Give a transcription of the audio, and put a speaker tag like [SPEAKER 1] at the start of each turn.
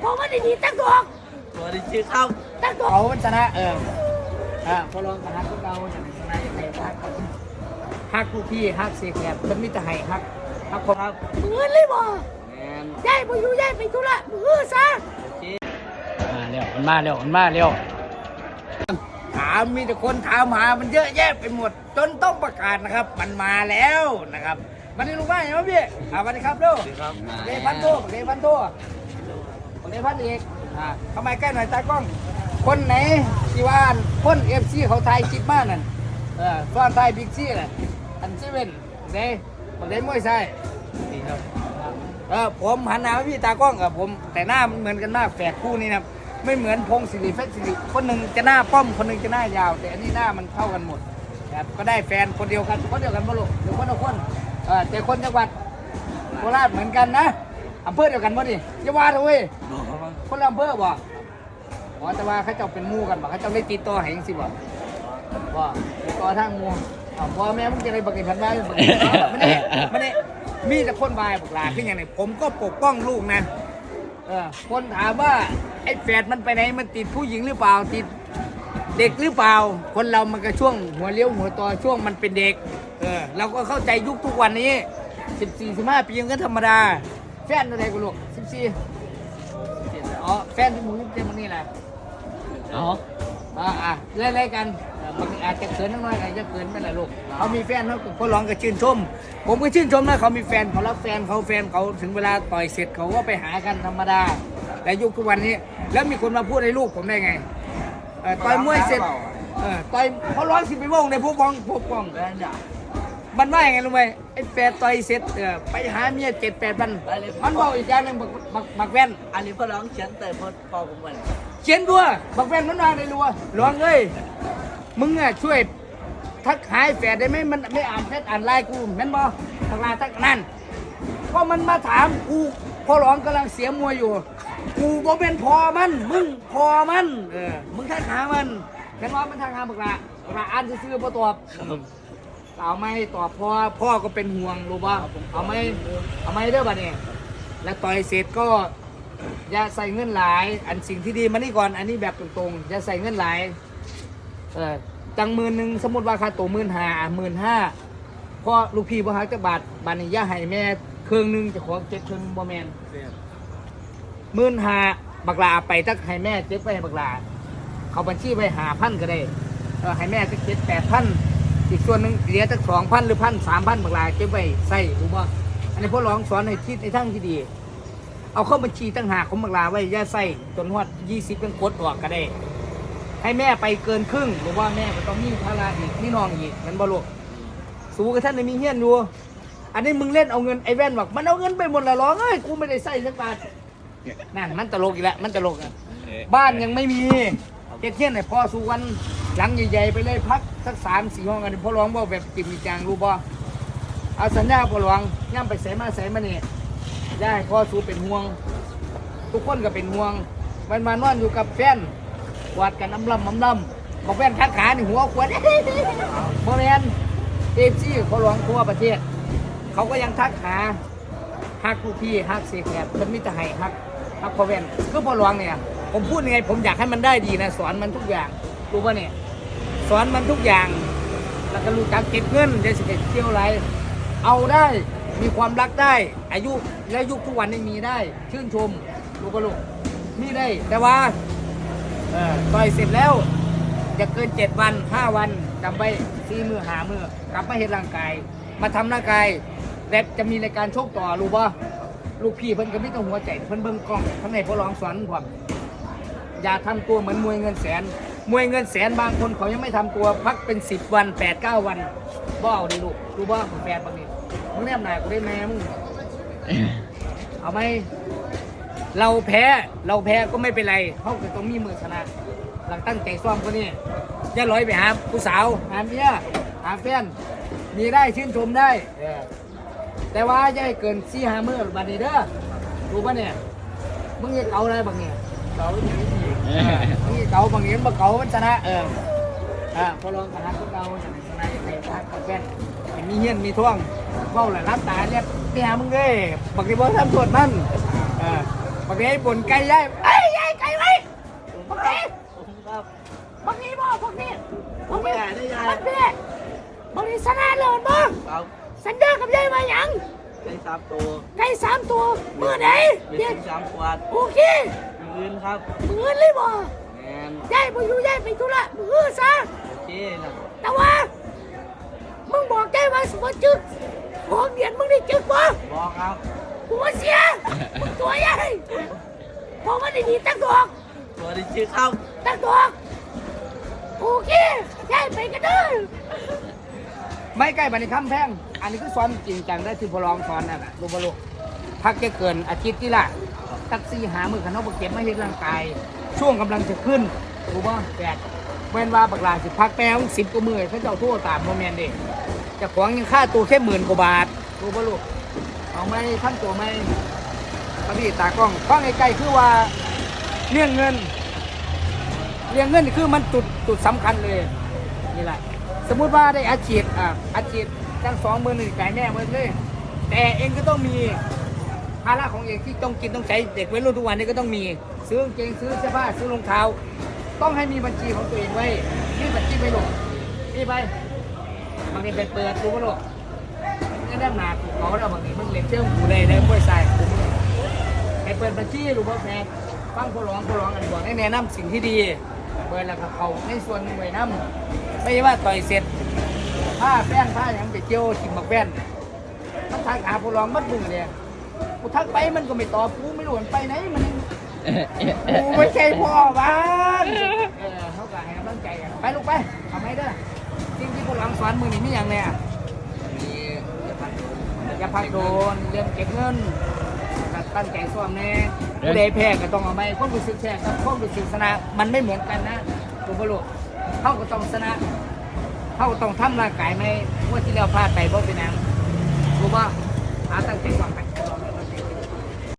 [SPEAKER 1] เพราะว่าดีๆตั้งตัว
[SPEAKER 2] ตัวนี้ชื่อเข้า
[SPEAKER 1] ตั้งตัว
[SPEAKER 3] เขามันชนะเอออ่าพอลองกับฮักพวกเราอย่างชนะยังไงฮักฮักลูกพี่ฮักเสียแขกเป็นมิตรไห้ฮักฮักผมครับ
[SPEAKER 1] มือเลยบ่
[SPEAKER 2] แมน
[SPEAKER 1] ย้ายไปอยู่ย้ายไปธุระมือซะ
[SPEAKER 2] โอเค
[SPEAKER 3] มาเร็วมันมาเร็วมันมาเร็วถามมีแต่คนถามหามันเยอะแยะไปหมด จนต้องประกาศนะครับ มันมาแล้วนะครับวันนี้ลุงว่าไงวะพี่อ่าสวันนี้ครับเร็ว
[SPEAKER 2] สวัสดีครับ
[SPEAKER 3] เรพันโตเรพันโต เรพันเอกอ่าเข้ามใกล้หน่อยตากล้อง คนไหนที่ว่าคนเอฟซีเขาถ่ายคลิปมากนั่นเออซ้อนถ่ายบิ๊กซีน่ะอันซีเว่นเด้บักเด้มวยใช่
[SPEAKER 2] ดีครับ
[SPEAKER 3] เออผมหันหน้าไปพี่ตากล้องกับผม แต่หน้ามันเหมือนกันมากแฝดคู่นี้นะไม่เหมือนพงศิริเฟสศิริคนหนึ่งจะหน้าป้อมคนหนึ่งจะหน้ายาว แต่อันนี้หน้ามันเข้ากันหมดครับก็ได้แฟนคนเดียวกันคนเดียวกันบ่ลูกหรือคนละคนเออแต่คนจังหวัดโคราชเหมือนกันนะ อำเภอเดียวกันบ่ดิอย่าว่าเลยเว้ย
[SPEAKER 2] บอกเขาว่า
[SPEAKER 3] คนละอำเภอบ่อ๋อแต่ว่าเขาเจ้าเป็นหมู่กันบ่เขาเจ้าได้ติดต่อให้จังซี่บ่บ่ติดต่อทางหมู่อ๋อพ่อแม่มึงจะได้บักนี่พันว่าบักนี่ไม่ได้ไม่ได้มีแต่คนบายบักหลาคืออย่างไรผมก็ปกป้องลูกนะเออคนถามว่าไอ้แฝดมันไปไหนมันติดผู้หญิงหรือเปล่าติดเด็กหรือเปล่า คนเรามันก็ช่วงหัวเลี้ยวหัวต่อช่วงมันเป็นเด็ก เออเราก็เข้าใจยุคทุกวันนี้ 14 15 ปียังก็ธรรมดาแฟนอะไรกูลูก14อ๋อแฟนที่หมูเต็มมันนี่แหละ
[SPEAKER 2] อ๋อ
[SPEAKER 3] อ่าอะไล่ๆกันเอ่อบางทีอาจจะเขินน้อยๆอาจจะเขินไม่ละลูกเขามีแฟนเขาก็ร้องก็ชื่นชม ผมก็ชื่นชมนะเขามีแฟนเขารักแฟนเขาแฟนเขาถึงเวลาต่อยเสร็จเขาก็ไปหากันธรรมดาแต่ยุคทุกวันนี้ แล้วมีคนมาพูดให้ลูกผมได้ไงเอ่อต่อยมวยเสร็จเออต่อยเขาร้องสิบไปวงในพวกบ้องพวกบ้อง
[SPEAKER 2] แมนจ้ะ
[SPEAKER 3] มันว่าอย่างไงรู้ไหมไอ้แฟนต่อยเสร็จเออไปหาเมียเจ็ดแปดวันมันบอกอีกอย่างหนึงบักบักบักแว่น
[SPEAKER 2] อันนี้ก็ร้องเขียนแต่พอพอผมวัน
[SPEAKER 3] เขียนดัวบักแว่นมันวางในรัวหลวงเอ้ยมึงอะช่วยทักหายแฝดได้ไหมมันไม่อ่านแฟดอ่านไลน์กูแม่นบ่ทักไลน์ทักนั่นเพราะมันมาถามกูพอหลวงกำลังเสียมวยอยู่ กูบ่เป็นพอมัน มึงพอมันเออมึงทักหามันแม่นว่ามันทักหาบักละบักละอ่านซื่อๆบ่ตอบ เอาไม่ตอบพ่อพ่อก็เป็นห่วงรู้ป่ะเอาไม่เอาไม่เด้อบัดนี้แล้วต่อยเสร็จก็ อย่าใส่เงินหลาย อันสิ่งที่ดีมานี่ก่อน อันนี้แบบตรงๆอย่าใส่เงินหลายเออจังหมื่นหนึ่งสมมติว่าค่าตัวหมื่นห้าหมื่นห้าพอลูกพี่บ่ฮักจะบาทบาทนี้อย่าให้แม่เครื่องหนึงเจะของเจ็ดเครื่องบ่แมนหมื่นห้าบักลาไปทักให้แม่เจ็บไปให้บักลาเขาบัญชีไปหาพันก็ได้เออให้แม่สักเจ็ดแปดพัน อีกส่วนหนึ่งเหลือสักสองพันหรือพันสามพันบักลาเก็บไว้ใส่รู้ป่ะอันนี้พ่อร้องสอนให้คิดในทางที่ดี เอาเข้าบัญชีตั้งหากของบักลาไว้อย่าใส่จนฮอดยี่สิบเป็นกดออกก็ได้ ให้แม่ไปเกินครึ่งหรือว่าแม่ก็ต้องมีภาระอีกนี่น้องอีกนั่นบ่ลูกสู้กับท่านในมีเฮียนอยู่อันนี้มึงเล่นเอาเงินไอ้แว่นบอกมันเอาเงินไปหมดแล้วร้องเอ้ยกูไม่ได้ใส่สักบาทนั่นมันตลกอีกแล้วมันตลกอะบ้านยังไม่มีเฮ็ดเฮียนให้พ่อสู้วัน หลังใหญ่ๆไปเลยพักสักสามสี่ห้องกันพ่อร้องบ่แบบจิมจางรู้บ่เอาสัญญาพ่อร้องย่ำไปใส่มาใส่มาเนี่ยได้พ่อสู้เป็นห่วง ทุกคนก็เป็นห่วง มันมานอนอยู่กับแฟนกวาดกันน้ำลำน้ำลำบอกแฟนขาขาหนี่หัวขวดโมเมนเอฟซีเขาหลวงทั่วประเทศ เขาก็ยังทักหาฮักลูกพี่ฮักเสียแขกเป็นมิตรไห้ฮักฮักพ่อแว่นคือพ่อหลวงเนี่ย ผมพูดยังไงผมอยากให้มันได้ดีนะสอนมันทุกอย่าง รู้ป่ะเนี่ยสอนมันทุกอย่าง แล้วก็รู้จักเก็บเงินเดี๋ยวสิเก็บเที่ยวไร เอาได้มีความรักได้ อายุและยุคทุกวันนี้มีได้ ชื่นชมลูกก็ลูกมีได้ แต่ว่าต่อยเสร็จแล้วจะเกินเจ็ดวันห้าวันจำไว้สี่มือหามือกลับมาเห็นร่างกาย มาทำร่างกายและจะมีรายการโชคต่อรู้ป่ะลูกพี่เพิ่นก็ไม่ต้องหัวใจเพิ่นเบิ่งกล้องข้างในพอร้องสอนผมอย่าทำตัวเหมือนมวยเงินแสน มวยเงินแสนบางคนเขายังไม่ทำตัวพักเป็นสิบวันแปดเก้าวันบ่เอาดิลูกรู้ป่ะผมแปดบางนี้มึงแนบหนากูได้แม่มึงเอาไหมเราแพ้เราแพ้ก็ไม่เป็นไรเขาคือต้องมีมือชนะหลังตั้งใจซ้อมก็นี่อย่าลอยไปหาผู้สาวหาเมียหาแฟนมีได้ชื่นชมได้เออแต่ว่าอย่าให้เกินสี่หามือบัดนี้เด้อรู้ปะเนี่ยมึงจะเกาอะไรบางเนี่ยเกาอย่างนี้ มึงจะเกาบางเนี่ยมันบ่เกามันชนะเอออ่าพอลองชนะก็เกาชนะชนะยังไงพักกับแฟนให้มีเฮียนมีท่วงเบ้าแหละรับตาเรียกไปหามึงเด้บักที่บ่ทำตรวจมันเออบักนี้บนไก่ย่าย
[SPEAKER 1] เอ้ยยายไก่ไว้
[SPEAKER 2] ผมครับผมครับ
[SPEAKER 1] บางนี้บ่บางนี้
[SPEAKER 2] ผมไม่ได้ได้ยาย
[SPEAKER 1] บางนี้บางนี้สนานเลยบ่
[SPEAKER 2] ครับ
[SPEAKER 1] สัญญากับยายมาหยัง
[SPEAKER 2] ใช้สามตัว
[SPEAKER 1] ไก่สามตัวเมื่อไหน
[SPEAKER 2] เป็น
[SPEAKER 1] เดี๋ยว
[SPEAKER 2] สามขวด
[SPEAKER 1] โอเค
[SPEAKER 2] มื อนครับ
[SPEAKER 1] มือเลยบ่
[SPEAKER 2] แมน
[SPEAKER 1] ยายบ่อยู่ยายไปธุระมือซะ
[SPEAKER 2] โอเคนะ
[SPEAKER 1] แต่ว่า มึงบอกยายว่าสมจึกของเดียนมึงได้จึกบ่
[SPEAKER 2] บอกครับ
[SPEAKER 1] กูว่าเสียมึงตัวใหญ่พอมันได้ดีตั้งดอก
[SPEAKER 2] ตัวที่ชื่อเข้า
[SPEAKER 1] ตั้งดอกโอเคยายไปกันเด้อ
[SPEAKER 3] ไม่ใกล้บันในคำแพง อันนี้คือสอนจริงจังได้ที่พอลองสอนนั่นแหละรู้บ่ลูกพักแค่เกินอาทิตย์ที่ละ ตักซี่หามือขันเอาไปเก็บไม่เห็นร่างกาย ช่วงกำลังจะขึ้นรู้ป่ะแปดเว้นว่าบักลาสิพักแป้งสิบกว่ามือเขาเจ้าโทั่วตามโมเมนต์เด็กจะขวางยังค่าตัวแค่หมื่นกว่าบาทรู้ป่ะลูกเอาไหมทั้งตัวไหมพอดีตากล้องกล้องใกล้ๆคือว่าเรื่องเงิน เรื่องเงินนี่คือมันจุดจุดสำคัญเลยนี่แหละสมมุติว่าได้อาชีพอะอาชีพตั้งสองหมื่นหนึ่งจ่ายแม่หมดเลย แต่เองก็ต้องมี ภาระของเองที่ต้องกินต้องใช้เด็กวัยรุ่นทุกวันนี้ก็ต้องมี ซื้อกางเกงซื้อเสื้อผ้าซื้อรองเท้า ต้องให้มีบัญชีของตัวเองไว้มีบัญชีไว้ลงมีไปบางทีไปเปิดดูก็ลงนี่ได้หนาถูกเขาแล้วบางทีมันเล็กเชื่อมหูเลยได้ป่วยใส่กูมึงไปเปิดบัญชีหรือว่าแม่ฟังผู้ร้องผู้ร้องกันบอกให้แนะนำสิ่งที่ดีเปิดแล้วก็เขาในส่วนหนึ่งไว้นำไม่ใช่ว่าต่อยเสร็จผ้าแป้นผ้าอย่างไปเจียวกินบักแป้นมันทักหาผู้ร้องมัดมือเนี่ย กูทักไปมันก็ไม่ตอบกูไม่รู้มันไปไหนมันกูไม่ใช่พ่อบ้านเออเขาก็ให้กำลังใจกันไปลูกไปทำให้เด้อจริงที่ผู้ร้องสอนมือนี่มีอย่างเนี่ย
[SPEAKER 2] มี
[SPEAKER 3] อย่าพักโดนเรื่องเก็บเงินตั้งใจซ้อมแน่ผู้ใดแพ้ก็ต้องเอาไปคนรู้สึกแพ้กับคนรู้สึกชนะมันไม่เหมือนกันนะถูกปะลูกเขาก็ต้องชนะเขาต้องทำร่างกายไหมว่าที่เราพลาดไปเพราะเป็นหยัง